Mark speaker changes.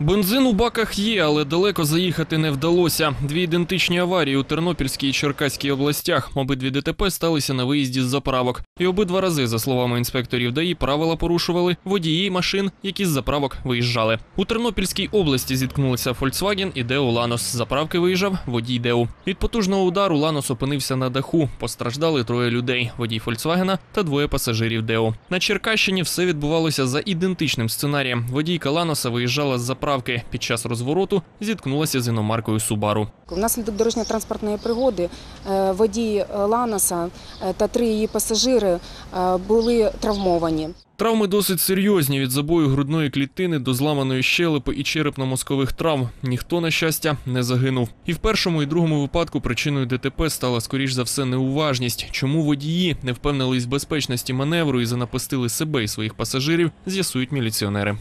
Speaker 1: Бензин у баках є, але далеко заїхати не вдалося. Дві ідентичні аварії у Тернопільській і Черкаській областях. Обидві ДТП сталися на виїзді з заправок. І обидва рази, за словами інспекторів ДАІ, правила порушували водії машин, які з заправок виїжджали. У Тернопільській області зіткнулися Volkswagen і Део Ланос. З заправки виїжджав водій Деу. Від потужного удару Ланос опинився на даху. Постраждали троє людей: водій Фольксвагена та двоє пасажирів Део. На Черкащині все відбувалося за ідентичним сценарієм. Водійка Ланоса виїжджала з заправки. Під час розвороту зіткнулася з іномаркою Субару.
Speaker 2: Внаслідок дорожньо-транспортної пригоди е, водій е, Ланоса е, та три її пасажири були травмовані.
Speaker 1: Травми досить серйозні від забою грудної клітини до зламаної щелепи і черепно-мозкових травм. Ніхто, на щастя, не загинув. І в першому і другому випадку причиною ДТП стала скоріш за все неуважність. Чому водії не впевнились в безпечності маневру і занапастили себе і своїх пасажирів, з'ясують міліціонери.